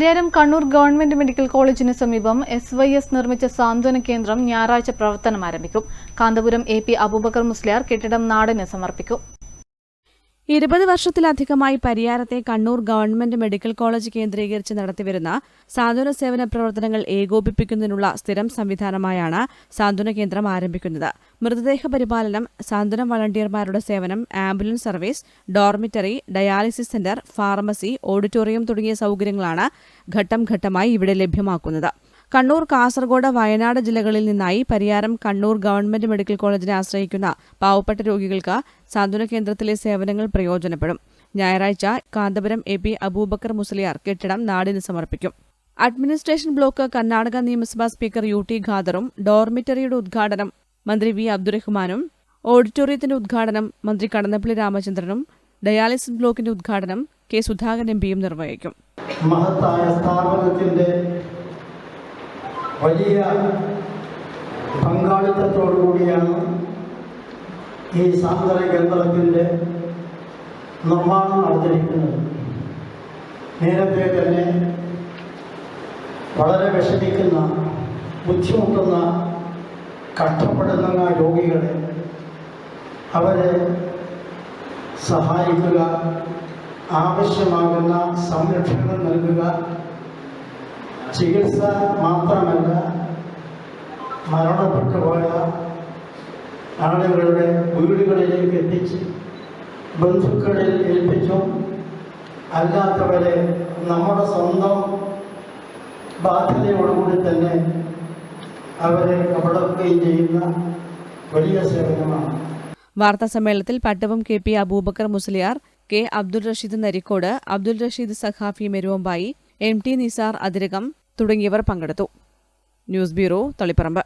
Pariyaram Kannur government medical കോളേജിന് സമീപം S Y S നിർമ്മിച്ച സാന്ത്വന കേന്ദ്രം ഞായറാഴ്ച പ്രവർത്തനം ആരംഭിക്കും. കാന്തപുരം എ പി അബൂബക്കർ മുസ്ലിയാർ കെട്ടിടം നാടിന് സമർപ്പിക്കും. ഇരുപത് വർഷത്തിലധികമായി പരിയാരത്തെ കണ്ണൂർ ഗവൺമെന്റ് മെഡിക്കൽ കോളേജ് കേന്ദ്രീകരിച്ച് നടത്തിവരുന്ന സാന്ത്വന സേവന പ്രവർത്തനങ്ങൾ ഏകോപിപ്പിക്കുന്നതിനുള്ള സ്ഥിരം സംവിധാനമായാണ് സാന്ത്വന കേന്ദ്രം ആരംഭിക്കുന്നത്. മൃതദേഹ പരിപാലനം സാന്ത്വന വളണ്ടിയർമാരുടെ സേവനം ambulance service dormitory dialysis centre pharmacy auditorium തുടങ്ങിയ സൗകര്യങ്ങളാണ് ഘട്ടം ഘട്ടമായി ഇവിടെ ലഭ്യമാക്കുന്നത്. കണ്ണൂർ കാസർഗോഡ് വയനാട് ജില്ലകളിൽ നിന്നായി പരിയാരം കണ്ണൂർ ഗവൺമെന്റ് മെഡിക്കൽ കോളേജിനെ ആശ്രയിക്കുന്ന പാവപ്പെട്ട രോഗികൾക്ക് സാന്ത്വന കേന്ദ്രത്തിലെ സേവനങ്ങൾ പ്രയോജനപ്പെടും. ഞായറാഴ്ച കാന്തപുരം എ പി അബൂബക്കർ മുസ്ലിയാർ കെട്ടിടം നാടിന് സമർപ്പിക്കും. അഡ്മിനിസ്ട്രേഷൻ ബ്ലോക്ക് കർണാടക നിയമസഭാ സ്പീക്കർ യു ടി ഖാദറും ഡോർമിറ്ററിയുടെ ഉദ്ഘാടനം മന്ത്രി വി അബ്ദുറഹ്മാനും ഓഡിറ്റോറിയത്തിന്റെ ഉദ്ഘാടനം മന്ത്രി കടന്നപ്പള്ളി രാമചന്ദ്രനും ഡയാലിസിസ് ബ്ലോക്കിന്റെ ഉദ്ഘാടനം കെ സുധാകരൻ എം പിയും നിർവഹിക്കും. മഹത്തായ സ്ഥാപനത്തിന്റെ വലിയ പങ്കാളിത്തത്തോടുകൂടിയാണ് ഈ സാന്ത്വന കേന്ദ്രത്തിന്റെ നിർമ്മാണം നടത്തിയിരിക്കുന്നത്. നേരത്തെ തന്നെ വളരെ വിഷമിക്കുന്ന ബുദ്ധിമുട്ടുന്ന കഷ്ടപ്പെടുന്ന രോഗികളെ അവരെ സഹായിക്കുക ആവശ്യമാകുന്ന സംരക്ഷണം നൽകുക ചികിത്സ മാത്രമല്ല മരണപ്പെട്ടുപോയ ആളുകളുടെ വീടുകളിലേക്ക് എത്തിച്ച് ബന്ധുക്കളിൽ ഏൽപ്പിച്ചും. അല്ലാത്തവരെ നമ്മുടെ സ്വന്തം ബാധ്യതയോടുകൂടി തന്നെ അവരെ കപടക്കുകയും ചെയ്യുന്ന വലിയ സേവനമാണ്. വാർത്താ സമ്മേളനത്തിൽ പട്ടവും K P Aboobacker Musliyar K Abdul Rasheed Narikode Abdul Rasheed Saqafi Meruvambayi M T Nisar Athirakam തുടങ്ങിയവർ പങ്കെടുത്തു. News bureau Taliparamba.